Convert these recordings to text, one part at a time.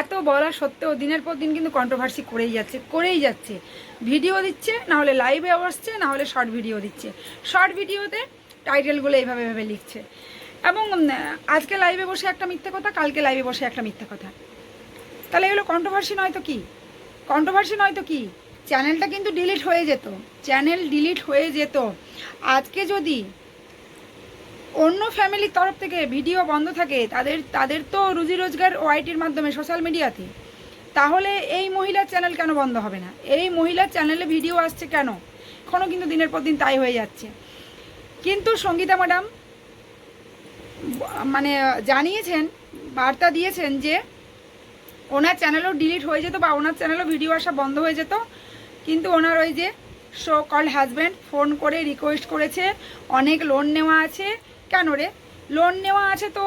এত বলা সত্ত্বেও দিনের পর দিন কিন্তু কন্ট্রোভার্সি করেই যাচ্ছে করেই যাচ্ছে। ভিডিও দিচ্ছে, না হলে লাইভে আসছে, না হলে শর্ট ভিডিও দিচ্ছে। শর্ট ভিডিওতে টাইটেলগুলো এইভাবে এভাবে লিখছে। এবং আজকে লাইভে বসে একটা মিথ্যে কথা, কালকে লাইভে বসে একটা মিথ্যে কথা। তাহলে এগুলো কন্ট্রোভার্সি নয় তো কি? কন্ট্রোভার্সি নয় তো কি? চ্যানেলটা কিন্তু ডিলিট হয়ে যেত। চ্যানেল ডিলিট হয়ে যেত। আজকে যদি অন্য ফ্যামিলির তরফ থেকে ভিডিও বন্ধ থাকে, তাদের তাদের তো রুজি রোজগার ওয়াইটির মাধ্যমে সোশ্যাল মিডিয়াতে তাহলে এই মহিলার চ্যানেল কেন বন্ধ হবে না? এই মহিলার চ্যানেলে ভিডিও আসছে কেন? এখনও কিন্তু দিনের পর দিন তাই হয়ে যাচ্ছে। কিন্তু সঙ্গীতা ম্যাডাম মানে জানিয়েছেন, বার্তা দিয়েছেন যে ওনার চ্যানেলও ডিলিট হয়ে যেত বা ওনার চ্যানেলও ভিডিও আসা বন্ধ হয়ে যেত। কিন্তু ওনার ওই যে শো কল হাজব্যান্ড ফোন করে রিকোয়েস্ট করেছে, অনেক লোন নেওয়া আছে কেন রে? লোন নেওয়া আছে তো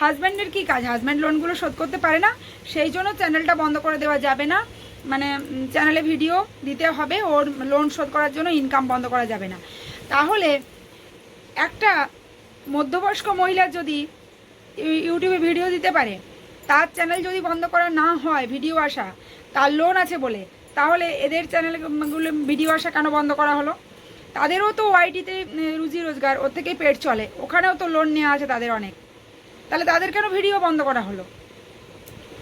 হাজব্যান্ডের কি কাজ? হাজব্যান্ড লোনগুলো শোধ করতে পারে না? সেই জন্য চ্যানেলটা বন্ধ করে দেওয়া যাবে না। মানে চ্যানেলে ভিডিও দিতে হবে, ওর লোন শোধ করার জন্য ইনকাম বন্ধ করা যাবে না। তাহলে একটা মধ্যবয়স্ক মহিলা যদি ইউটিউবে ভিডিও দিতে পারে, তার চ্যানেল যদি বন্ধ করা না হয় ভিডিও আসা, তার লোন আছে বলে, তাহলে এদের চ্যানেলগুলো ভিডিও আসা কেন বন্ধ করা হলো? তাদেরও তো ওয়াইটিতে রুজি রোজগার, ওর থেকেই পেট চলে। ওখানেও তো লোন নেওয়া আছে তাদের অনেক। তাহলে তাদের কেন ভিডিও বন্ধ করা হলো?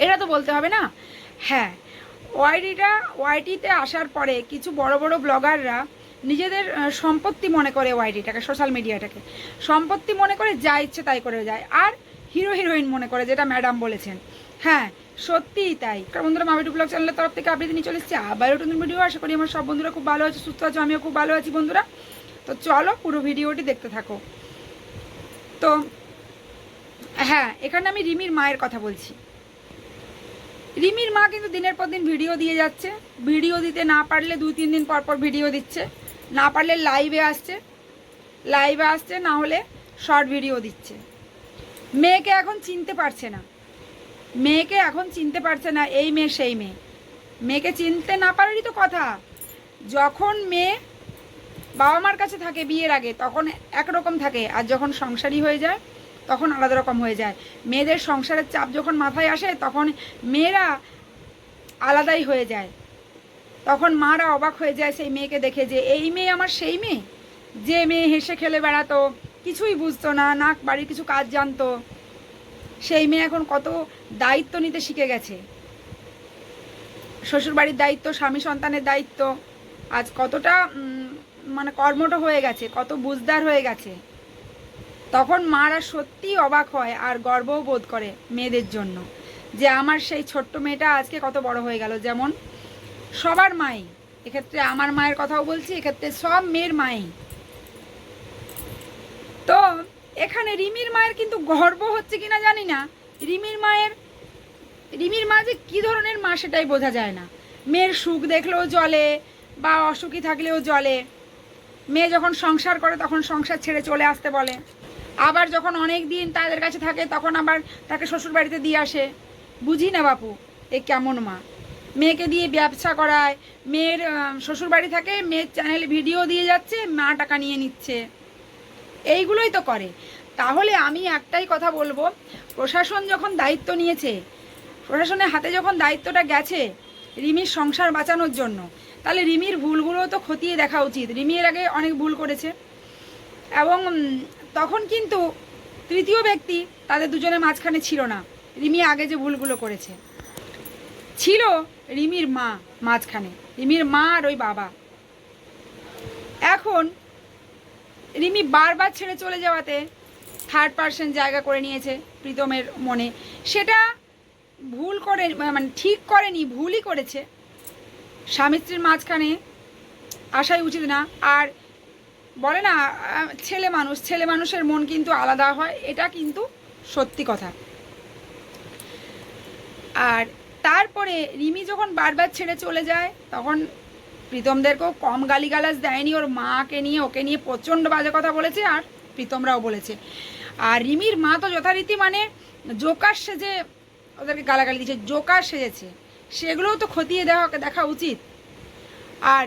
এটা তো বলতে হবে না? হ্যাঁ ওয়াইটিটা, ওয়াইটিতে আসার পরে কিছু বড় বড় ব্লগাররা নিজেদের সম্পত্তি মনে করে ওয়াইটিটাকে, সোশ্যাল মিডিয়াটাকে। সম্পত্তি মনে করে যা ইচ্ছে তাই করে যায়। আর হিরো, হিরোইন মনে করে, যেটা ম্যাডাম বলেছেন। হ্যাঁ সত্যিই তাই। কারণ বন্ধুরা, মামিটু ব্লগ চ্যানেলের তরফ থেকে আপনি নিয়ে চলে এসেছি, আবার নতুন ভিডিও আশা করি আমার সব বন্ধুরা খুব ভালো আছে, সুস্থ আছে, আমিও খুব ভালো আছি বন্ধুরা। তো চলো পুরো ভিডিওটি দেখতে থাকো। তো হ্যাঁ এখানে আমি রিমির মায়ের কথা বলছি। রিমির মা কিন্তু দিনের পর দিন ভিডিও দিয়ে যাচ্ছে। ভিডিও দিতে না পারলে দুই, তিন দিন পর পর ভিডিও দিচ্ছে। না পারলে লাইভে আসছে। লাইভে আসছে, না হলে শর্ট ভিডিও দিচ্ছে। মেয়েকে এখন চিনতে পারছে না। মেয়েকে এখন চিনতে পারছে না, এই মেয়ে, সেই মেয়ে। মেয়েকে চিনতে না পারারই তো কথা। যখন মেয়ে বাবা মার কাছে থাকে বিয়ের আগে, তখন একরকম থাকে। আর যখন সংসারী হয়ে যায়, তখন আলাদা রকম হয়ে যায়। মেয়েদের সংসারের চাপ যখন মাথায় আসে, তখন মেয়েরা আলাদাই হয়ে যায়। তখন মারা অবাক হয়ে যায় সেই মেয়েকে দেখে যে, এই মেয়ে আমার সেই মেয়ে? যে মেয়ে হেসে খেলে বেড়াতো, কিছুই বুঝতো না, নাক বাড়ির কিছু কাজ জানতো। সেই মেয়ে এখন কত দায়িত্ব নিতে শিখে গেছে। শ্বশুর বাড়ির দায়িত্ব, স্বামী সন্তানের দায়িত্ব, আজ কতটা মানে কর্মঠ হয়ে গেছে, কত বুঝদার হয়ে গেছে। তখন মারা সত্যি অবাক হয় আর গর্বও বোধ করে মেয়েদের জন্য যে আমার সেই ছোট্ট মেয়েটা আজকে কত বড় হয়ে গেল। যেমন সবার মাই, এক্ষেত্রে আমার মায়ের কথাও বলছি, এক্ষেত্রে সব মেয়ের মাই। তো এখানে রিমির মায়ের কিন্তু গর্ব হচ্ছে কিনা জানি না। রিমির মায়ের, রিমির মা যে কী ধরনের মা সেটাই বোঝা যায় না। মেয়ের সুখ দেখলেও জলে বা অসুখী থাকলেও জলে মেয়ে যখন সংসার করে তখন সংসার ছেড়ে চলে আসতে বলে। আবার যখন অনেক দিন তাদের কাছে থাকে তখন আবার তাকে শ্বশুর বাড়িতে দিয়ে আসে। বুঝি না বাপু, এ কেমন মা? মেয়েকে দিয়ে ব্যবসা করায়, মেয়ের শ্বশুর বাড়ি থাকে, মেয়ের চ্যানেলে ভিডিও দিয়ে যাচ্ছে, মা টাকা নিয়ে নিচ্ছে। এইগুলোই তো করে। তাহলে আমি একটাই কথা বলব, প্রশাসন যখন দায়িত্ব নিয়েছে, প্রশাসনের হাতে যখন দায়িত্বটা গেছে রিমির সংসার বাঁচানোর জন্য, তাহলে রিমির ভুলগুলো তো খতিয়ে দেখা উচিত। রিমি এর আগে অনেক ভুল করেছে। এবং তখন কিন্তু তৃতীয় ব্যক্তি তাদের দুজনের মাঝখানে ছিল না। রিমি আগে যে ভুলগুলো করেছে। ছিল রিমির মা মাঝখানে। রিমির মা আর ওই বাবা। এখন রিমি বারবার ছেড়ে চলে যাওয়াতে থার্ড পার্সন জায়গা করে নিয়েছে প্রীতমের মনে। সেটা ভুল করে মানে ঠিক করেনি, ভুলই করেছে। স্বামী স্ত্রীর মাঝখানে আসাই উচিত না। আর বলে না ছেলে মানুষ, ছেলে মানুষের মন কিন্তু আলাদা হয়, এটা কিন্তু সত্যি কথা। আর তারপরে রিমি যখন বারবার ছেড়ে চলে যায়, তখন প্রীতমদেরকেও কম গালিগালাজ দেয়নি, ওর মাকে নিয়ে, ওকে নিয়ে প্রচণ্ড বাজে কথা বলেছে আর প্রীতমরাও বলেছে। আর রিমির মা তো যথারীতি মানে জোকার সেজে ওদেরকে গালাগালি দিচ্ছে জোকার সেজেছে। সেগুলোও তো খতিয়ে দেওয়া দেখা উচিত। আর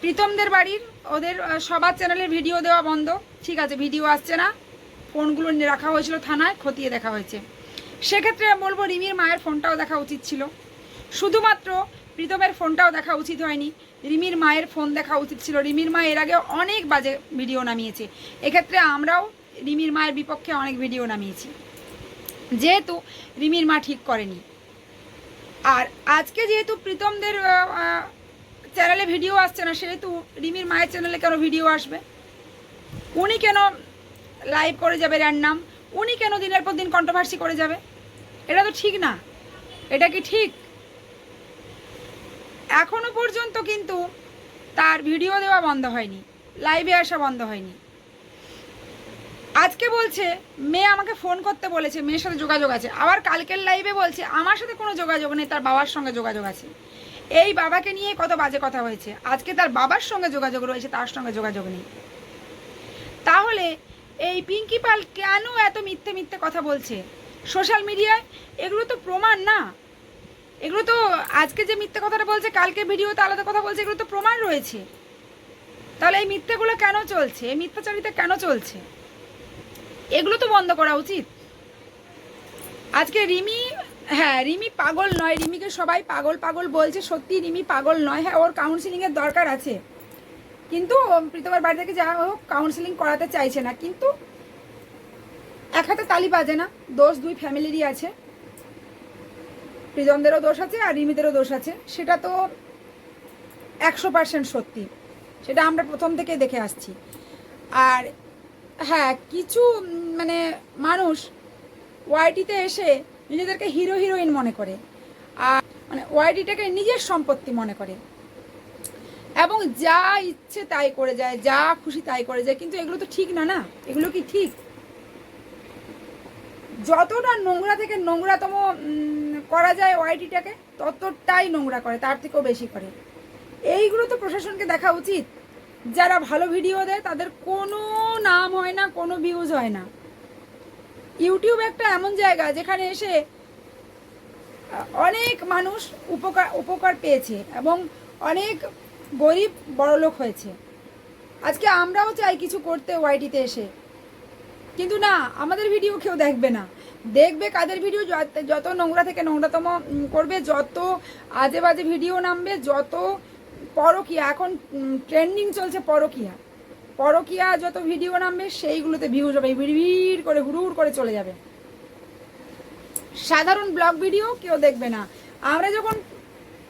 প্রীতমদের বাড়ির ওদের সবার চ্যানেলের ভিডিও দেওয়া বন্ধ। ঠিক আছে, ভিডিও আসছে না। ফোনগুলো রাখা হয়েছিল থানায়, খতিয়ে দেখা হয়েছে। সেক্ষেত্রে বলব, রিমির মায়ের ফোনটাও দেখা উচিত ছিল। শুধুমাত্র প্রীতমের ফোনটাও দেখা উচিত হয়নি। রিমির মায়ের ফোন দেখা উচিত ছিল। রিমির মা এর আগে অনেক বাজে ভিডিও নামিয়েছে। এক্ষেত্রে আমরাও রিমির মায়ের বিপক্ষে অনেক ভিডিও নামিয়েছি। যেহেতু রিমির মা ঠিক করেনি। আর আজকে যেহেতু প্রীতমদের চ্যানেলে ভিডিও আসছে না, সেহেতু রিমির মায়ের চ্যানেলে কেন ভিডিও আসবে? উনি কেন লাইভ করে যাবে র্যান্ডাম উনি কেন দিনের পর দিন কন্ট্রোভার্সি করে যাবে? এটা তো ঠিক না। এটা কি ঠিক? এখনও পর্যন্ত কিন্তু তার ভিডিও দেওয়া বন্ধ হয়নি লাইভে আসা বন্ধ হয়নি। আজকে বলছে, মেয়ে আমাকে ফোন করতে বলেছে, মেয়ের সাথে যোগাযোগ আছে। আবার কালকের লাইভে বলছে, আমার সাথে কোনো যোগাযোগ নেই, তার বাবার সঙ্গে যোগাযোগ আছে। এই বাবাকে নিয়ে কত বাজে কথা হয়েছে। আজকে তার বাবার সঙ্গে যোগাযোগ রয়েছে, তার সঙ্গে যোগাযোগ নেই। তাহলে এই পিঙ্কি পাল কেন এত মিথ্যে মিথ্যে কথা বলছে? সোশ্যাল মিডিয়ায় এগুলো তো প্রমাণ না। এগুলো তো আজকে যে মিথ্যে কথাটা বলছে, কালকে ভিডিওতে আলাদা কথা বলছে, এগুলো তো প্রমাণ রয়েছে। তাহলে এই মিথ্যেগুলো কেন চলছে? এই মিথ্যাচারিতা কেন চলছে? এগুলো তো বন্ধ করা উচিত। আজকে রিমি হ্যাঁ রিমি পাগল নয়। রিমিকে সবাই পাগল পাগল বলছে, সত্যি রিমি পাগল নয়। হ্যাঁ ওর কাউন্সিলিংয়ের দরকার আছে। কিন্তু প্রীতমার বাড়ি থেকে যা হোক কাউন্সিলিং করাতে চাইছে না। কিন্তু এক হাতে তালি বাজে না। দোষ দুই ফ্যামিলিরই আছে। প্রিজমদেরও দোষ আছে আর রিমিদেরও দোষ আছে। সেটা তো একশো পার্সেন্ট সত্যি। সেটা আমরা প্রথম থেকে দেখে আসছি। আর হ্যাঁ কিছু মানে মানুষ ওয়াইটিতে এসে নিজেদেরকে হিরো হিরোইন মনে করে। আর মানে ওয়াইটিটাকে নিজের সম্পত্তি মনে করে। এবং যা ইচ্ছে তাই করে যায়, যা খুশি তাই করে যায়। কিন্তু এগুলো তো ঠিক না না? এগুলো কি ঠিক? যতটা নোংরা থেকে নোংরাতম করা যায় ওয়াইটিটাকে ততটাই নোংরা করে, তার থেকেও বেশি করে। এইগুলো তো প্রশাসনকে দেখা উচিত। যারা ভালো ভিডিও দেয়, তাদের কোনো নাম হয় না, কোনো ভিউজ হয় না। ইউটিউব একটা এমন জায়গা যেখানে এসে অনেক মানুষ উপকার উপকার পেয়েছে এবং অনেক গরিব বড়লোক হয়েছে। আজকে আমরাও চাই কিছু করতে ওয়াইটিতে এসে। কিন্তু না, আমাদের ভিডিও কেউ দেখবে না। দেখবে কাদের ভিডিও যত- নোংরা থেকে নোংরাতম করবে, যত আজে বাজে ভিডিও নামবে, যত পরকিয়া, এখন ট্রেন্ডিং চলছে পরকিয়া। পরকিয়া যত ভিডিও নামবে, সেইগুলোতে ভিউজ হবে ভিড় করে হুড় করে চলে যাবে। সাধারণ ব্লগ ভিডিও কেউ দেখবে না। আমরা যখন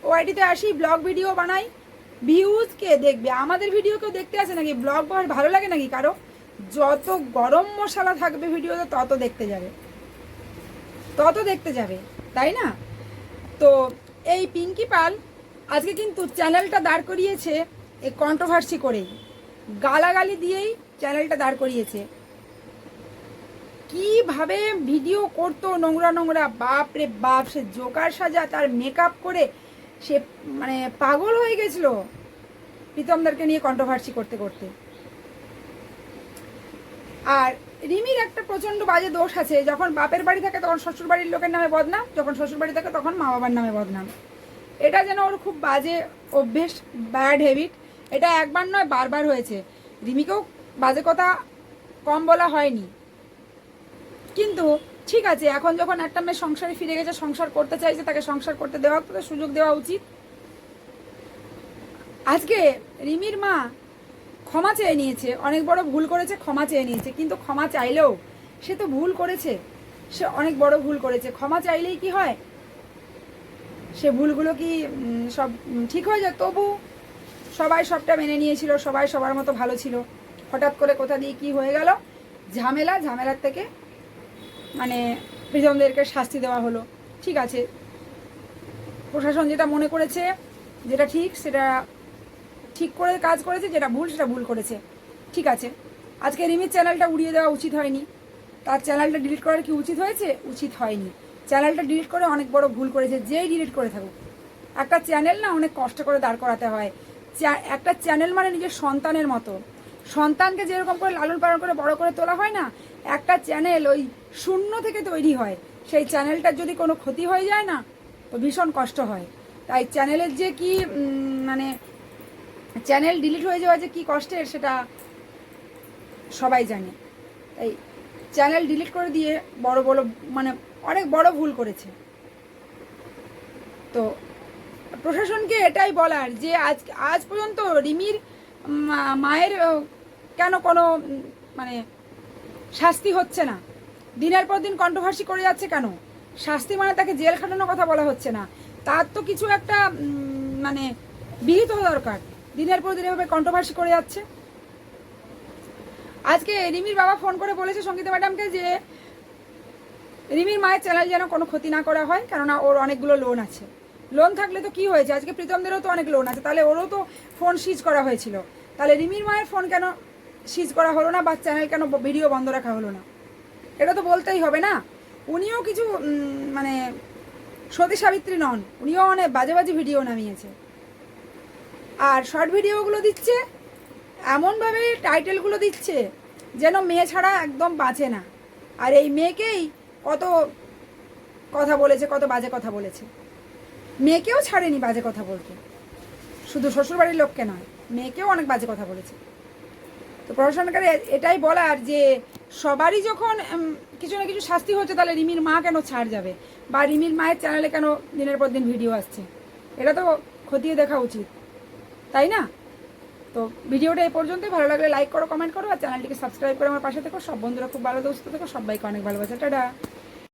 ওয়াইটিতে আসি ব্লগ ভিডিও বানাই ভিউজ কে দেখবে? আমাদের ভিডিও কেউ দেখতে আসে নাকি? ব্লগ ভালো লাগে নাকি কারও? যত গরম মশলা থাকবে ভিডিওতে তত দেখতে যাবে। তত দেখতে যাবে, তাই না? তো এই পিঙ্কি পাল আজকে কিন্তু চ্যানেলটা দাঁড় করিয়েছে এই কন্ট্রোভার্সি করেই। গালাগালি দিয়েই চ্যানেলটা দাঁড় করিয়েছে। কীভাবে ভিডিও করতো নোংরা নোংরা, বাপ রে বাপ, সে জোকার সাজা, তার মেকআপ করে সে মানে পাগল হয়ে গেছিল প্রীতমদারকে নিয়ে কন্ট্রোভার্সি করতে করতে। আর রিমির একটা প্রচণ্ড বাজে দোষ আছে। যখন বাপের বাড়ি থাকে তখন শ্বশুর বাড়ির লোকের নামে বদনাম, যখন শ্বশুর বাড়ি থাকে তখন মা বাবার নামে বদনাম। এটা যেন ওর খুব বাজে অভ্যেস ব্যাড হ্যাবিট এটা একবার নয়, বারবার হয়েছে। রিমিকেও বাজে কথা কম বলা হয়নি। কিন্তু ঠিক আছে, এখন যখন একটা মেয়ে সংসারে ফিরে গেছে, সংসার করতে চাইছে, তাকে সংসার করতে দেওয়া সুযোগ দেওয়া উচিত। আজকে রিমির মা ক্ষমা চেয়ে নিয়েছে। অনেক বড় ভুল করেছে, ক্ষমা চেয়ে নিয়েছে। কিন্তু ক্ষমা চাইলেও সে তো ভুল করেছে। সে অনেক বড় ভুল করেছে। ক্ষমা চাইলেই কি হয়? সে ভুলগুলো কি সব ঠিক হয়ে যায়? তবু সবাই সবটা মেনে নিয়েছিল, সবাই সবার মতো ভালো ছিল। হঠাৎ করে কোথা দিয়ে কি হয়ে গেল? ঝামেলা, ঝামেলার থেকে মানে প্রিজমদেরকে শাস্তি দেওয়া হলো। ঠিক আছে। প্রশাসন যেটা মনে করেছে, যেটা ঠিক, সেটা ঠিক করে কাজ করেছে, যেটা ভুল সেটা ভুল করেছে। ঠিক আছে। আজকে রিমির চ্যানেলটা উড়িয়ে দেওয়া উচিত হয়নি। তার চ্যানেলটা ডিলিট করার কি উচিত হয়েছে? উচিত হয়নি। চ্যানেলটা ডিলিট করে অনেক বড় ভুল করেছে, যেই ডিলিট করে থাকুক। একটা চ্যানেল না অনেক কষ্ট করে দাঁড় করাতে হয়। একটা চ্যানেল মানে নিজের সন্তানের মতো। সন্তানকে যেরকম করে লালন পালন করে বড় করে তোলা হয় না, একটা চ্যানেল ওই শূন্য থেকে তৈরি হয়। সেই চ্যানেলটার যদি কোনো ক্ষতি হয়ে যায় না, তো ভীষণ কষ্ট হয়। তাই চ্যানেলের যে কি মানে চ্যানেল ডিলিট হয়ে যাওয়া যে কি কষ্টের সেটা সবাই জানে। তাই চ্যানেল ডিলিট করে দিয়ে বড় বড় মানে অনেক বড় ভুল করেছে। তো প্রশাসনকে এটাই বলার যে আজ আজ পর্যন্ত রিমির মায়ের কেন কোনো মানে শাস্তি হচ্ছে না? দিনের পর দিন কন্ট্রোভার্সি করে যাচ্ছে কেন? শাস্তি মানে তাকে জেল খাটানোর কথা বলা হচ্ছে না। তার তো কিছু একটা মানে বিহিত হওয়া দরকার। দিনের পর দিন এভাবে কন্ট্রোভার্সি করে যাচ্ছে। আজকে রিমির বাবা ফোন করে বলেছে সঙ্গীতা ম্যাডামকে যে, রিমির মায়ের চ্যানেল যেন কোনো ক্ষতি না করা হয়, কেননা ওর অনেকগুলো লোন আছে। লোন থাকলে তো কি হয়েছে? আজকে প্রীতমদেরও তো অনেক লোন আছে। তাহলে ওরও তো ফোন সিজ করা হয়েছিল। তাহলে রিমির মায়ের ফোন কেন সিজ করা হলো না বা চ্যানেল কেন ভিডিও বন্ধ রাখা হলো না? এটা তো বলতেই হবে না। উনিও কিছু মানে সতী সাবিত্রী নন। উনিও অনেক বাজে বাজে ভিডিও নামিয়েছে। আর শর্ট ভিডিওগুলো দিচ্ছে, এমনভাবে টাইটেলগুলো দিচ্ছে যেন মেয়ে ছাড়া একদম বাঁচে না। আর এই মেয়েকেই কত কথা বলেছে, কত বাজে কথা বলেছে। মেয়েকেও ছাড়েনি বাজে কথা বলতে। শুধু শ্বশুরবাড়ির লোককে নয়, মেয়েকেও অনেক বাজে কথা বলেছে। তো প্রশাসনকার এটাই বলার যে সবারই যখন কিছু না কিছু শাস্তি হচ্ছে, তাহলে রিমির মা কেন ছাড় যাবে? বা রিমির মায়ের চ্যানেলে কেন দিনের পর দিন ভিডিও আসছে? এটা তো খতিয়ে দেখা উচিত। তাই না? তো ভিডিওটা এই পর্যন্তই। ভালো লাগলে লাইক করো কমেন্ট করো, আর চ্যানেলটিকে সাবস্ক্রাইব করে আমার পাশে থেকো। সব বন্ধুরা খুব ভালো, দোস্ত থেকো, সবাইকে অনেক ভালোবাসা। টাটা!